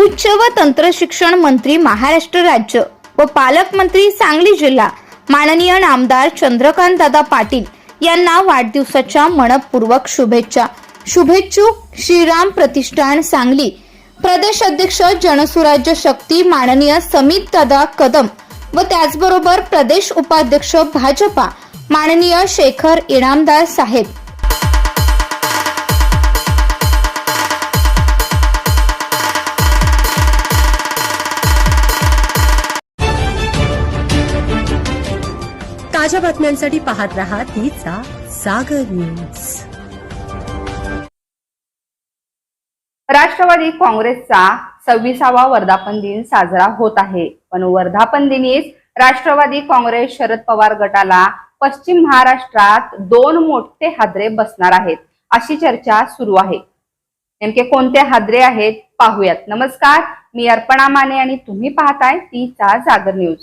उच्च व तंत्र शिक्षण मंत्री महाराष्ट्र राज्य व पालकमंत्री सांगली जिल्हा माननीय नामदार चंद्रकांत दादा पाटील यांना वाढदिवसाच्या मनपूर्वक शुभेच्छा. शुभेच्छुक श्रीराम प्रतिष्ठान सांगली. प्रदेश अध्यक्ष जनसुराज्य शक्ती माननीय समित दादा कदम व त्याचबरोबर प्रदेश उपाध्यक्ष भाजपा माननीय शेखर इनामदार साहेब. ताज्या बातम्यांसाठी पाहत रहा तिचा सागर न्यूज. राष्ट्रवादी काँग्रेसचा सव्वीसावा वर्धापन दिन साजरा होत आहे. पण वर्धापन दिनीच राष्ट्रवादी काँग्रेस शरद पवार गटाला पश्चिम महाराष्ट्रात दोन मोठे हादरे बसणार आहेत अशी चर्चा सुरू आहे. नेमके कोणते हादरे आहेत पाहूयात. नमस्कार मी अर्पणा माने आणि तुम्ही पाहताय तीचा जागर न्यूज.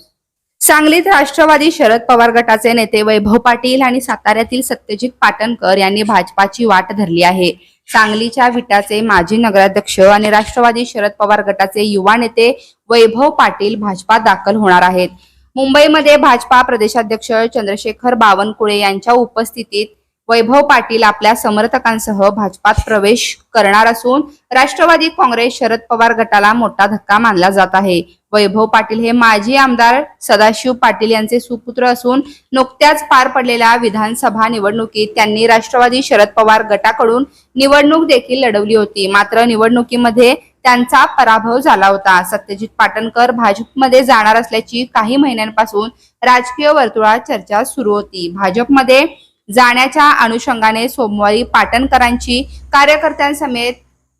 सांगलीत राष्ट्रवादी शरद पवार गटाचे नेते वैभव पाटील आणि साताऱ्यातील सत्यजित पाटणकर यांनी भाजपाची वाट धरली आहे. सांगलीच्या विटाचे माजी नगराध्यक्ष आणि राष्ट्रवादी शरद पवार गटाचे युवा नेते वैभव पाटील भाजपात दाखल होणार आहेत. मुंबईमध्ये भाजपा प्रदेशाध्यक्ष चंद्रशेखर बावनकुळे यांच्या उपस्थितीत वैभव पाटील आपल्या समर्थकांसह भाजपात प्रवेश करणार असून राष्ट्रवादी काँग्रेस शरद पवार गटाला मोठा धक्का मानला जात आहे. वैभव पाटील हे माजी आमदार सदाशिव पाटील यांचे सुपुत्र असून नुकत्याच पार पडलेल्या विधानसभा निवडणुकीत त्यांनी राष्ट्रवादी शरद पवार गटाकडून निवडणूक देखील लढवली होती. मात्र निवडणुकीमध्ये त्यांचा पराभव झाला होता. सत्यजित पाटणकर भाजपमध्ये जाणार असल्याची काही महिन्यांपासून राजकीय वर्तुळात चर्चा सुरू होती. भाजपमध्ये जाण्याच्या अनुषंगाने सोमवारी पाटणकरांची कार्यकर्त्यांसमेत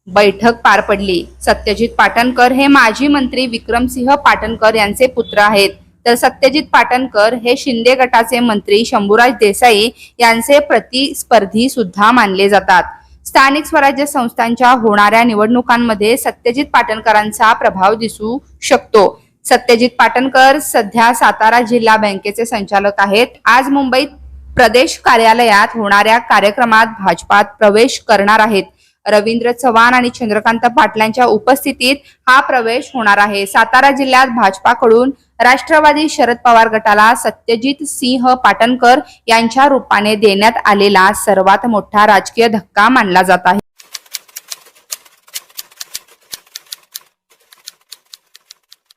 बैठक पार पडली. सत्यजित पाटणकर हे माजी मंत्री विक्रमसिंह पाटणकर यांचे पुत्र आहेत. तर सत्यजित पाटणकर हे शिंदे गटाचे मंत्री शंभूराज देसाई यांचे प्रतिस्पर्धी सुद्धा मानले जातात. स्थानिक स्वराज्य संस्थांच्या होणाऱ्या निवडणुकांमध्ये सत्यजित पाटणकरांचा प्रभाव दिसू शकतो. सत्यजित पाटणकर सध्या सातारा जिल्हा बँकेचे संचालक आहेत. आज मुंबईत प्रदेश कार्यालयात होणाऱ्या कार्यक्रमात भाजपात प्रवेश करणार आहेत. रवींद्र चव्हाण आणि चंद्रकांत पाटलांच्या उपस्थितीत हा प्रवेश होणार आहे. सातारा जिल्ह्यात भाजपाकडून राष्ट्रवादी शरद पवार गटाला सत्यजित सिंह पाटणकर यांच्या रूपाने देण्यात आलेला सर्वात मोठा राजकीय धक्का मानला जात आहे.